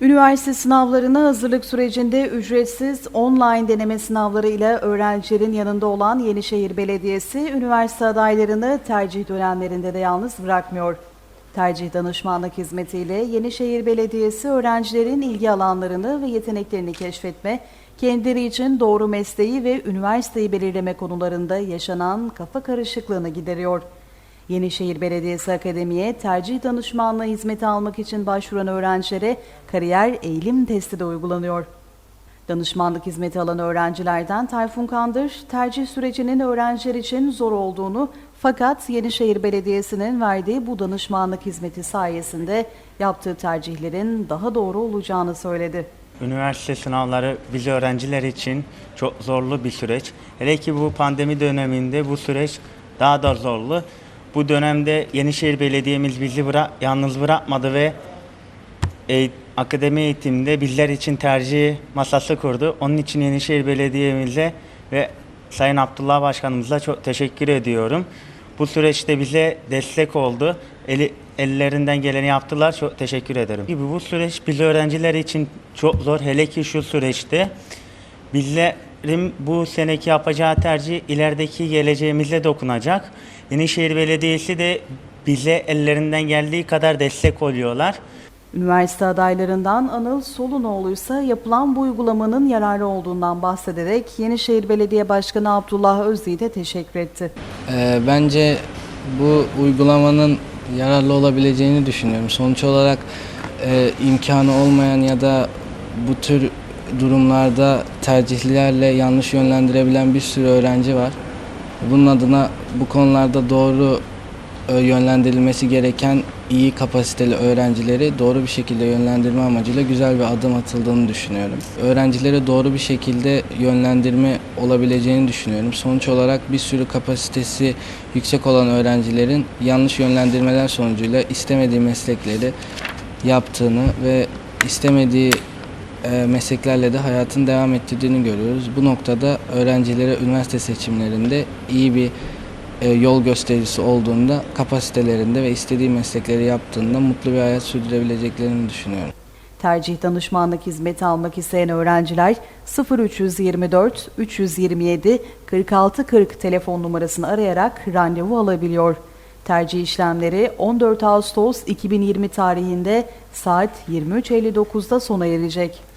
Üniversite sınavlarına hazırlık sürecinde ücretsiz online deneme sınavları ile öğrencilerin yanında olan Yenişehir Belediyesi, üniversite adaylarını tercih dönemlerinde de yalnız bırakmıyor. Tercih danışmanlık hizmetiyle Yenişehir Belediyesi öğrencilerin ilgi alanlarını ve yeteneklerini keşfetme, kendileri için doğru mesleği ve üniversiteyi belirleme konularında yaşanan kafa karışıklığını gideriyor. Yenişehir Belediyesi Akademi'ye tercih danışmanlığı hizmeti almak için başvuran öğrencilere kariyer eğilim testi de uygulanıyor. Danışmanlık hizmeti alan öğrencilerden Tayfun Kandır, tercih sürecinin öğrenciler için zor olduğunu fakat Yenişehir Belediyesi'nin verdiği bu danışmanlık hizmeti sayesinde yaptığı tercihlerin daha doğru olacağını söyledi. Üniversite sınavları biz öğrenciler için çok zorlu bir süreç. Hele ki bu pandemi döneminde bu süreç daha da zorlu. Bu dönemde Yenişehir Belediye'miz bizi bıra- yalnız bırakmadı ve e, akademi eğitimde bizler için tercih masası kurdu. Onun için Yenişehir Belediye'mize ve Sayın Abdullah Başkanımıza çok teşekkür ediyorum. Bu süreçte bize destek oldu. Eli, ellerinden geleni yaptılar. Çok teşekkür ederim. Gibi bu süreç biz öğrenciler için çok zor. Hele ki şu süreçte bizlerin bu seneki yapacağı tercih ilerideki geleceğimize dokunacak. Yenişehir Belediyesi de bize ellerinden geldiği kadar destek oluyorlar. Üniversite adaylarından Anıl Solunoğlu ise yapılan bu uygulamanın yararlı olduğundan bahsederek Yenişehir Belediye Başkanı Abdullah Özyiğit'e teşekkür etti. Ee, bence bu uygulamanın yararlı olabileceğini düşünüyorum. Sonuç olarak e, imkanı olmayan ya da bu tür durumlarda tercihlerle yanlış yönlendirebilen bir sürü öğrenci var. Bunun adına bu konularda doğru e, yönlendirilmesi gereken iyi kapasiteli öğrencileri doğru bir şekilde yönlendirme amacıyla güzel bir adım atıldığını düşünüyorum. Öğrencilere doğru bir şekilde yönlendirme olabileceğini düşünüyorum. Sonuç olarak bir sürü kapasitesi yüksek olan öğrencilerin yanlış yönlendirmeler sonucuyla istemediği meslekleri yaptığını ve istemediği mesleklerle de hayatını devam ettirdiğini görüyoruz. Bu noktada öğrencilere üniversite seçimlerinde iyi bir e, yol gösterisi olduğunda kapasitelerinde ve istediği meslekleri yaptığında mutlu bir hayat sürdürebileceklerini düşünüyorum. Tercih danışmanlık hizmeti almak isteyen öğrenciler 0324 327 4640 telefon numarasını arayarak randevu alabiliyor. Tercih işlemleri 14 Ağustos 2020 tarihinde saat 23.59'da sona erecek.